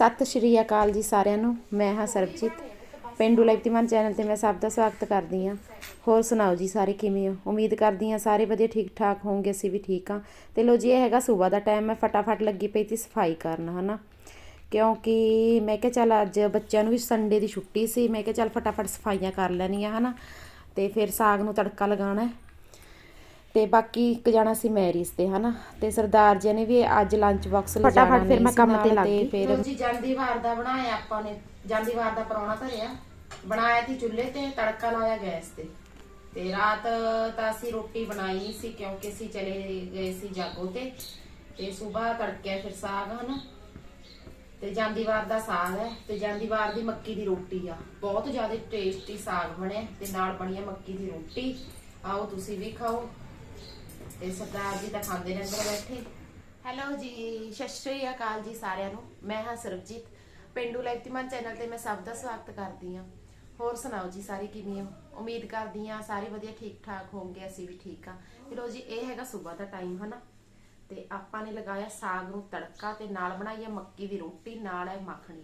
ਸਤਿ ਸ਼੍ਰੀ ਅਕਾਲ ਜੀ ਸਾਰਿਆਂ ਨੂੰ। ਮੈਂ ਹਾਂ ਸਰਬਜੀਤ। ਪਿੰਡੂ ਲਾਈਵਤੀਮਾਨ ਚੈਨਲ ਤੇ ਮੈਂ ਸਭ ਦਾ ਸਵਾਗਤ ਕਰਦੀ ਹਾਂ। ਹੋਰ ਸੁਣਾਓ ਜੀ ਸਾਰੇ ਕਿਵੇਂ ਹੋ? ਉਮੀਦ ਕਰਦੀ ਹਾਂ ਸਾਰੇ ਵਧੀਆ ਠੀਕ ਠਾਕ ਹੋਵੋਗੇ ਅਸੀਂ ਵੀ ਠੀਕ ਹਾਂ। ਤੇ ਲੋ ਜੀ, ਇਹ ਹੈਗਾ ਸਵੇਰ ਦਾ ਟਾਈਮ। ਮੈਂ ਫਟਾਫਟ ਲੱਗੀ ਪਈ ਸੀ ਸਫ਼ਾਈ ਕਰਨ, ਹਨਾ? ਕਿਉਂਕਿ ਮੈਂ ਕਿਹਾ ਚੱਲ ਅੱਜ ਬੱਚਿਆਂ ਨੂੰ ਵੀ ਸੰਡੇ ਦੀ ਛੁੱਟੀ ਸੀ। ਮੈਂ ਕਿਹਾ ਚੱਲ ਫਟਾਫਟ ਸਫਾਈਆਂ ਕਰ ਲੈਣੀਆਂ, ਹਨਾ? ਤੇ ਫਿਰ ਸਾਗ ਨੂੰ ਤੜਕਾ ਲਗਾਉਣਾ ਹੈ ਤੇ ਬਾਕੀ ਇੱਕ ਜਾਣਾ ਸੀ ਮੈਰਿਜ ਤੇ ਹਨਾ? ਤੇ ਸਰਦਾਰ ਜੀ ਨੇ ਵੀ ਅੱਜ ਲੰਚ ਬਾਕਸ ਲੈ ਜਾਣਾ ਫਟਾਫਟ ਫਿਰ ਮੈਂ ਕੰਮ ਤੇ ਲੱਗ ਗਈ। ਫਿਰ ਜੀ ਜਾਂਦੀ ਵਾਰ ਦਾ ਬਣਾਇਆ ਆਪਾਂ ਨੇ। ਜਾਂਦੀ ਵਾਰ ਦਾ ਪਰੌਣਾ ਧਰਿਆ। ਬਣਾਇਆ ਤੀ ਚੁੱਲ੍ਹੇ ਤੇ ਤੜਕਾ ਲਾਇਆ ਗੈਸ ਤੇ। ਤੇ ਰਾਤ ਤਾਂ ਅਸੀਂ ਰੋਟੀ ਬਣਾਈ ਸੀ ਕਿਉਂਕਿ ਅਸੀਂ ਚਲੇ ਗਏ ਸੀ ਜਾਗੋ ਤੇ। ਤੇ ਸਵੇਰ ਤੜਕਿਆ ਫਿਰ ਸਾਗ ਹਨਾ? ਤੇ ਜਾਂਦੀ ਵਾਰ ਦਾ ਸਾਗ ਹੈ। ਤੇ ਜਾਂਦੀ ਵਾਰ ਦੀ ਮੱਕੀ ਦੀ ਰੋਟੀ ਆ। ਬਹੁਤ ਜ਼ਿਆਦਾ ਟੇਸਟੀ ਸਾਗ ਬਣਿਆ। ਤੇ ਨਾਲ ਬਣੀ ਆ ਮੱਕੀ ਦੀ ਰੋਟੀ। ਆਓ ਤੁਸੀਂ ਵੀ ਖਾਓ। ਤੇ ਸਰਦਾਰ ਜੀ ਤਾਂ ਖਾਂਦੇ ਨੇ ਅੰਦਰ ਬੈਠੇ। ਹੈਲੋ ਜੀ, ਸਤਿ ਸ਼੍ਰੀ ਅਕਾਲ ਜੀ ਸਾਰਿਆਂ ਨੂੰ। ਮੈਂ ਹਾਂ ਸਰਬਜੀਤ। ਪਿੰਡੂ ਲਾਈਵਤੀਮਾਨ ਚੈਨਲ ਤੇ ਮੈਂ ਸਭ ਦਾ ਸਵਾਗਤ ਕਰਦੀ ਹਾਂ। ਹੋਰ ਸੁਣਾਓ ਜੀ ਸਾਰੇ ਕਿਵੇਂ ਹੋ? ਉਮੀਦ ਕਰਦੀ ਹਾਂ ਸਾਰੇ ਵਧੀਆ ਠੀਕ ਠਾਕ ਹੋਵੋਗੇ ਅਸੀਂ ਵੀ ਠੀਕ ਆ ਚਲੋ ਜੀ, ਇਹ ਹੈਗਾ ਸਵੇਰ ਦਾ ਟਾਈਮ ਹਨਾ? ਤੇ ਆਪਾਂ ਨੇ ਲਗਾਇਆ ਸਾਗ ਨੂੰ ਤੜਕਾ ਤੇ ਨਾਲ ਬਣਾਈ ਹੈ ਮੱਕੀ ਦੀ ਰੋਟੀ, ਨਾਲ ਹੈ ਮੱਖਣੀ।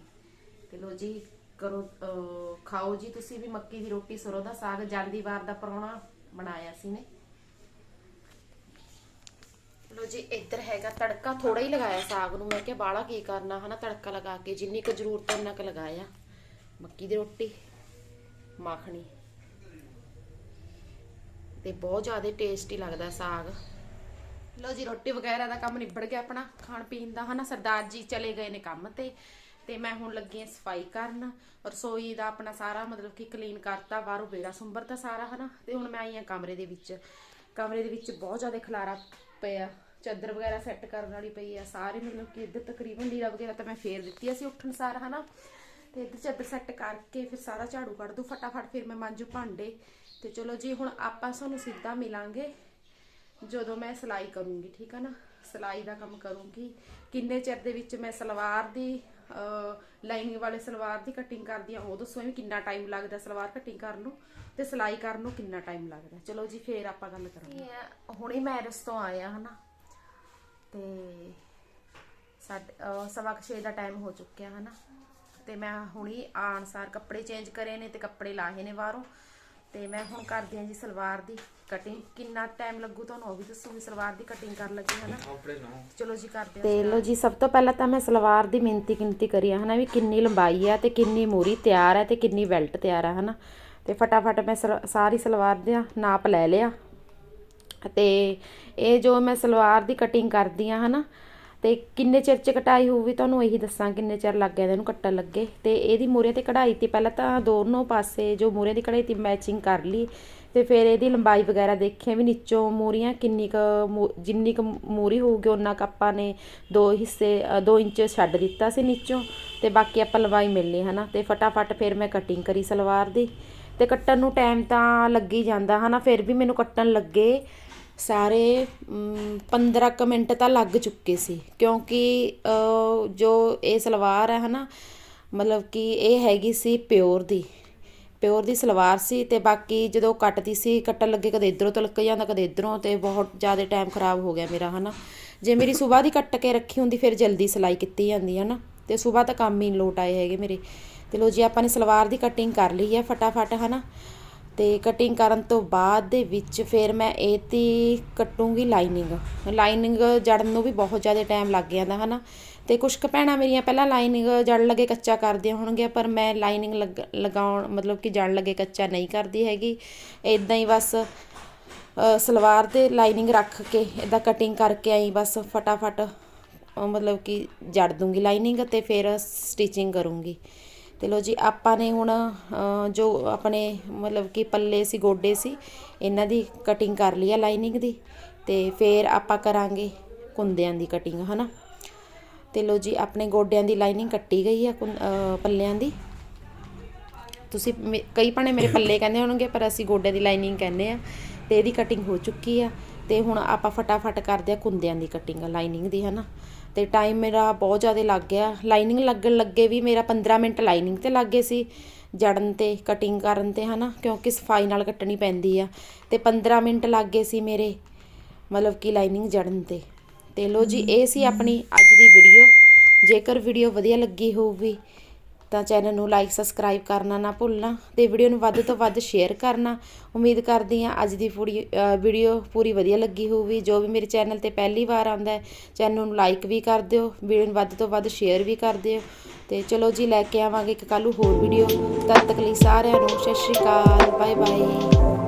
ਤੇ ਲੋ ਜੀ, ਕਰੋ, ਅਹ, ਖਾਓ ਜੀ ਤੁਸੀਂ ਵੀ ਮੱਕੀ ਦੀ ਰੋਟੀ, ਸਰੋਂ ਦਾ ਸਾਗ ਜਾਂਦੀ ਵਾਰ ਦਾ ਪਰੌਣਾ ਬਣਾਇਆ ਸੀ ਨੇ। ਜੀ ਇੱਧਰ ਹੈਗਾ ਤੜਕਾ ਥੋੜਾ ਹੀ ਲਗਾਇਆ ਸਾਗ ਨੂੰ। ਮੈਂ ਕਿਹਾ ਬਾਲਾ ਕੀ ਕਰਨਾ ਹਨਾ ਤੜਕਾ ਲਗਾ ਕੇ? ਜਿੰਨੀ ਕੁ ਜ਼ਰੂਰਤ ਉਹਨਾਂ ਕੁ ਲਗਾਇਆ। ਮੱਕੀ ਦੀ ਰੋਟੀ, ਮੱਖਣੀ ਤੇ ਬਹੁਤ ਜ਼ਿਆਦਾ ਟੇਸਟੀ ਲੱਗਦਾ ਸਾਗ। ਲੋ ਜੀ, ਰੋਟੀ ਵਗੈਰਾ ਦਾ ਕੰਮ ਨਿਬੜ ਗਿਆ ਆਪਣਾ ਖਾਣ ਪੀਣ ਦਾ ਹਨਾ। ਸਰਦਾਰ ਜੀ ਚਲੇ ਗਏ ਨੇ ਕੰਮ ਤੇ ਤੇ ਮੈਂ ਹੁਣ ਲੱਗੀ ਹਾਂ ਸਫ਼ਾਈ ਕਰਨ। ਰਸੋਈ ਦਾ ਆਪਣਾ ਸਾਰਾ ਮਤਲਬ ਕਿ ਕਲੀਨ ਕਰਤਾ, ਬਾਹਰੋਂ ਬੇੜਾ ਸੁੰਬਰਤਾ ਸਾਰਾ ਹਨਾ। ਤੇ ਹੁਣ ਮੈਂ ਆਈ ਹਾਂ ਕਮਰੇ ਦੇ ਵਿੱਚ। ਕਮਰੇ ਦੇ ਵਿੱਚ ਬਹੁਤ ਜ਼ਿਆਦਾ ਖਲਾਰਾ ਪਿਆ। ਚਾਦਰ ਵਗੈਰਾ ਸੈੱਟ ਕਰਨ ਵਾਲੀ ਪਈ ਆ, ਸਾਰੇ ਮਤਲਬ ਕਿ ਇੱਧਰ ਤਕਰੀਬਨ ਲੀਰਾ ਵਗੈਰਾ ਤਾਂ ਮੈਂ ਫੇਰ ਦਿੱਤੀ ਸੀ ਉੱਠਣ ਸਾਰ, ਹਨਾ? ਤੇ ਇੱਧਰ ਚਾਦਰ ਸੈੱਟ ਕਰਕੇ ਫਿਰ ਸਾਰਾ ਝਾੜੂ ਕੱਢ ਦੂੰ ਫਟਾਫਟ, ਫਿਰ ਮੈਂ ਮਾਂਜੂ ਭਾਂਡੇ। ਤੇ ਚਲੋ ਜੀ, ਹੁਣ ਆਪਾਂ ਸਾਨੂੰ ਸਿੱਧਾ ਮਿਲਾਂਗੇ ਜਦੋਂ ਮੈਂ ਸਿਲਾਈ ਕਰੂੰਗੀ, ਠੀਕ ਆ ਨਾ? ਸਿਲਾਈ ਦਾ ਕੰਮ ਕਰੂੰਗੀ। ਕਿੰਨੇ ਚਿਰ ਦੇ ਵਿੱਚ ਮੈਂ ਸਲਵਾਰ ਦੀ ਲਾਈਨਿੰਗ ਵਾਲੇ ਸਲਵਾਰ ਦੀ ਕਟਿੰਗ ਕਰਦੀ ਆ, ਉਹ ਦੱਸੋ ਵੀ ਕਿੰਨਾ ਟਾਈਮ ਲੱਗਦਾ ਸਲਵਾਰ ਕਟਿੰਗ ਕਰਨ ਨੂੰ? ਤੇ ਸਿਲਾਈ ਕਰਨ ਨੂੰ ਕਿੰਨਾ ਟਾਈਮ ਲੱਗਦਾ? ਚਲੋ ਜੀ, ਫੇਰ ਆਪਾਂ ਗੱਲ ਕਰਾਂਗੇ। ਹੁਣੇ ਮੈਰਿਜ ਤੋਂ ਆਇਆ ਆ ਹਨਾ? ਤੇ ਸਾਡੇ ਅਹ ਸਵਾ ਕੁ ਛੇ ਦਾ ਟਾਈਮ ਹੋ ਚੁੱਕਿਆ ਹਨਾ। ਤੇ ਮੈਂ ਹੁਣੀ ਆਣ ਸਾਰ ਕੱਪੜੇ ਚੇਂਜ ਕਰੇ ਨੇ ਤੇ ਕੱਪੜੇ ਲਾਹੇ ਨੇ ਬਾਹਰੋਂ। ਤੇ ਮੈਂ ਹੁਣ ਕਰਦੀ ਹਾਂ ਜੀ ਸਲਵਾਰ ਦੀ ਕਟਿੰਗ ਕਿੰਨਾ ਟਾਈਮ ਲੱਗੂ ਤੁਹਾਨੂੰ ਉਹ ਵੀ ਦੱਸੂਗੀ ਸਲਵਾਰ ਦੀ ਕਟਿੰਗ ਕਰਨ ਲੱਗੀ ਹਨਾ? ਚਲੋ ਜੀ ਕਰਦੇ ਹਾਂ ਤੇ ਲੋ ਜੀ ਸਭ ਤੋਂ ਪਹਿਲਾਂ ਤਾਂ ਮੈਂ ਸਲਵਾਰ ਦੀ ਮਿੰਤੀ ਗਿਣਤੀ ਕਰੀ ਆ ਹਨਾ ਵੀ ਕਿੰਨੀ ਲੰਬਾਈ ਆ ਤੇ ਕਿੰਨੀ ਮੂਰੀ ਤਿਆਰ ਹੈ ਤੇ ਕਿੰਨੀ ਬੈਲਟ ਤਿਆਰ ਆ ਹਨਾ। ਤੇ ਫਟਾਫਟ ਮੈਂ ਸਲ- ਸਾਰੀ ਸਲਵਾਰ ਦਾ ਨਾਪ ਲੈ ਲਿਆ। ਅਤੇ ਇਹ ਜੋ ਮੈਂ ਸਲਵਾਰ ਦੀ ਕਟਿੰਗ ਕਰਦੀ ਆ ਹਨਾ, ਤੇ ਕਿੰਨੇ ਚਿਰ ਚ ਕਟਾਈ ਹੋਊਗੀ ਤੁਹਾਨੂੰ ਇਹੀ ਦੱਸਾਂ, ਕਿੰਨੇ ਚਿਰ ਲੱਗ ਗਿਆ ਇਹਨੂੰ ਕੱਟਣ ਲੱਗੇ। ਤੇ ਇਹਦੀ ਮੂਰੇ ਤੇ ਕਢਾਈ ਤੇ ਪਹਿਲਾਂ ਤਾਂ ਦੋਨੋਂ ਪਾਸੇ ਜੋ ਮੂਰੇ ਦੀ ਕਢਾਈ ਤੇ ਮੈਚਿੰਗ ਕਰ ਲਈ। ਤੇ ਫਿਰ ਇਹਦੀ ਲੰਬਾਈ ਵਗੈਰਾ ਦੇਖਿਆ ਵੀ ਨੀਚੋਂ ਮੂਰੀਆਂ ਕਿੰਨੀ ਕ ਜਿੰਨੀ ਕ ਮੂਰੀ ਹੋਊਗੀ, ਉਹਨਾਂ ਕ ਆਪਾਂ ਨੇ ਦੋ ਹਿੱਸੇ 2 ਇੰਚ ਛੱਡ ਦਿੱਤਾ ਸੀ ਨੀਚੋਂ, ਤੇ ਬਾਕੀ ਆਪਾਂ ਲੰਬਾਈ ਮਿਲਣੀ ਹਨਾ। ਤੇ ਫਟਾਫਟ ਫਿਰ ਮੈਂ ਕਟਿੰਗ ਕਰੀ ਸਲਵਾਰ ਦੀ। ਤੇ ਕੱਟਣ ਨੂੰ ਟਾਈਮ ਤਾਂ ਲੱਗੀ ਜਾਂਦਾ, ਹਨਾ। ਫਿਰ ਵੀ ਮੈਨੂੰ ਕੱਟਣ ਲੱਗੇ। ਸਾਰੇ 15 ਕੁ ਮਿੰਟ ਤਾਂ ਲੱਗ ਚੁੱਕੇ ਸੀ। ਕਿਉਂਕਿ ਜੋ ਇਹ ਸਲਵਾਰ ਹੈ ਹੈ ਨਾ ਮਤਲਬ ਕਿ ਇਹ ਹੈਗੀ ਸੀ ਪਿਓਰ ਦੀ। ਪਿਓਰ ਦੀ ਸਲਵਾਰ ਸੀ ਅਤੇ ਬਾਕੀ ਜਦੋਂ ਕੱਟਦੀ ਸੀ, ਕੱਟਣ ਲੱਗੇ ਕਦੇ ਇਧਰੋਂ ਤਲਕ ਜਾਂਦਾ, ਕਦੇ ਇਧਰੋਂ ਅਤੇ ਬਹੁਤ ਜ਼ਿਆਦਾ ਟਾਈਮ ਖਰਾਬ ਹੋ ਗਿਆ ਮੇਰਾ ਹੈ ਨਾ ਜੇ ਮੇਰੀ ਸਵੇਰ ਦੀ ਕੱਟ ਕੇ ਰੱਖੀ ਹੁੰਦੀ, ਫਿਰ ਜਲਦੀ ਸਿਲਾਈ ਕੀਤੀ ਜਾਂਦੀ ਹੈ ਨਾ ਤੇ ਸਵੇਰ ਤਾਂ ਕੰਮ ਹੀ ਨੀ ਲੋਟ ਆਏ ਹੈਗੇ ਮੇਰੇ। ਤੇ ਲੋ ਜੀ, ਆਪਾਂ ਨੇ ਸਲਵਾਰ ਦੀ ਕਟਿੰਗ ਕਰ ਲਈ ਹੈ ਫਟਾਫਟ ਹੈ ਨਾ ਅਤੇ ਕਟਿੰਗ ਕਰਨ ਤੋਂ ਬਾਅਦ ਦੇ ਵਿੱਚ ਫਿਰ ਮੈਂ ਇਹ ਤੇ ਕੱਟੂੰਗੀ ਲਾਈਨਿੰਗ ਲਾਈਨਿੰਗ ਜੜਨ ਨੂੰ ਵੀ ਬਹੁਤ ਜ਼ਿਆਦਾ ਟਾਈਮ ਲੱਗ ਜਾਂਦਾ ਹੈ ਨਾ ਅਤੇ ਕੁਛ ਕੁ ਭੈਣਾਂ ਮੇਰੀਆਂ ਪਹਿਲਾਂ ਲਾਈਨਿੰਗ ਜੜਨ ਲੱਗੇ ਕੱਚਾ ਕਰਦੀਆਂ ਹੋਣਗੀਆਂ, ਪਰ ਮੈਂ ਲਾਈਨਿੰਗ ਲਗ, ਲਗਾਉਣ, ਮਤਲਬ ਕਿ ਜੜਨ ਲੱਗੇ ਕੱਚਾ ਨਹੀਂ ਕਰਦੀ ਹੈਗੀ। ਇੱਦਾਂ ਹੀ ਬਸ ਸਲਵਾਰ ਤੇ ਲਾਈਨਿੰਗ ਰੱਖ ਕੇ ਇੱਦਾਂ ਕਟਿੰਗ ਕਰਕੇ ਆਈ, ਬਸ ਫਟਾਫਟ, ਮਤਲਬ ਕਿ ਜੜ ਦੂੰਗੀ ਲਾਈਨਿੰਗ ਅਤੇ ਫਿਰ ਸਟਿਚਿੰਗ ਕਰੂੰਗੀ। ਤੇ ਲਓ ਜੀ, ਆਪਾਂ ਨੇ ਹੁਣ ਜੋ ਆਪਣੇ ਮਤਲਬ ਕਿ ਪੱਲੇ ਸੀ, ਗੋਡੇ ਸੀ, ਇਹਨਾਂ ਦੀ ਕਟਿੰਗ ਕਰ ਲਈ ਆ ਲਾਈਨਿੰਗ ਦੀ ਅਤੇ ਫਿਰ ਆਪਾਂ ਕਰਾਂਗੇ ਕੁੰਦਿਆਂ ਦੀ ਕਟਿੰਗ ਹਨਾ? ਤੇ ਲਓ ਜੀ, ਆਪਣੇ ਗੋਡਿਆਂ ਦੀ ਲਾਈਨਿੰਗ ਕੱਟੀ ਗਈ ਆ ਕੁੰ- ਪੱਲਿਆਂ ਦੀ। ਤੁਸੀਂ ਮੇ- ਕਈ ਭਾਣੇ ਮੇਰੇ ਪੱਲੇ ਕਹਿੰਦੇ ਹੋਣਗੇ, ਪਰ ਅਸੀਂ ਗੋਡੇ ਦੀ ਲਾਈਨਿੰਗ ਕਹਿੰਦੇ ਆ, ਤੇ ਇਹਦੀ ਕਟਿੰਗ ਹੋ ਚੁੱਕੀ ਆ। ਤੇ ਹੁਣ ਆਪਾਂ ਫਟਾਫਟ ਕਰਦੇ ਆ ਕੁੰਦਿਆਂ ਦੀ ਕਟਿੰਗ ਲਾਈਨਿੰਗ ਦੀ, ਹਨਾ? ਅਤੇ ਟਾਈਮ ਮੇਰਾ ਬਹੁਤ ਜ਼ਿਆਦਾ ਲੱਗ ਗਿਆ। ਲਾਈਨਿੰਗ ਲੱਗਣ ਲੱਗੇ ਵੀ ਮੇਰਾ 15 ਮਿੰਟ ਲਾਈਨਿੰਗ ਤੇ ਲੱਗ ਗਏ ਸੀ। ਜੜਨ ਤੇ ਕਟਿੰਗ ਕਰਨ ਤੇ ਹੈ ਨਾ ਕਿਉਂਕਿ ਸਫ਼ਾਈ ਨਾਲ ਕੱਟਣੀ ਪੈਂਦੀ ਆ। ਅਤੇ ਪੰਦਰਾਂ ਮਿੰਟ ਲੱਗ ਗਏ ਸੀ ਮੇਰੇ, ਮਤਲਬ ਕਿ ਲਾਈਨਿੰਗ ਜੜਨ ਤੇ। ਅਤੇ ਲੋ ਜੀ, ਇਹ ਸੀ ਆਪਣੀ ਅੱਜ ਦੀ ਵੀਡੀਓ ਜੇਕਰ ਵੀਡੀਓ ਵਧੀਆ ਲੱਗੀ ਹੋਊਗੀ ਤਾਂ ਚੈਨਲ ਨੂੰ ਲਾਈਕ ਸਬਸਕ੍ਰਾਈਬ ਕਰਨਾ ਨਾ ਭੁੱਲਣਾ ਤੇ ਵੀਡੀਓ ਨੂੰ ਵੱਧ ਤੋਂ ਵੱਧ ਸ਼ੇਅਰ ਕਰਨਾ। ਉਮੀਦ ਕਰਦੀ ਹਾਂ ਅੱਜ ਦੀ ਪੂਰੀ ਵੀਡੀਓ ਪੂਰੀ ਵਧੀਆ ਲੱਗੀ ਹੋਊਗੀ। ਜੋ ਵੀ ਮੇਰੇ ਚੈਨਲ ਤੇ ਪਹਿਲੀ ਵਾਰ ਆਉਂਦਾ ਹੈ ਚੈਨਲ ਨੂੰ ਲਾਈਕ ਵੀ ਕਰ ਦਿਓ ਵੀਡੀਓ ਨੂੰ ਵੱਧ ਤੋਂ ਵੱਧ ਸ਼ੇਅਰ ਵੀ ਕਰ ਦਿਓ। ਤੇ ਚਲੋ ਜੀ, ਲੈ ਕੇ ਆਵਾਂਗੇ ਇੱਕ ਕੱਲ੍ਹ ਨੂੰ ਹੋਰ ਵੀਡੀਓ ਤਦ ਤੱਕ ਲਈ ਸਾਰਿਆਂ ਨੂੰ ਸਤਿ ਸ਼੍ਰੀ ਅਕਾਲ ਬਾਏ ਬਾਏ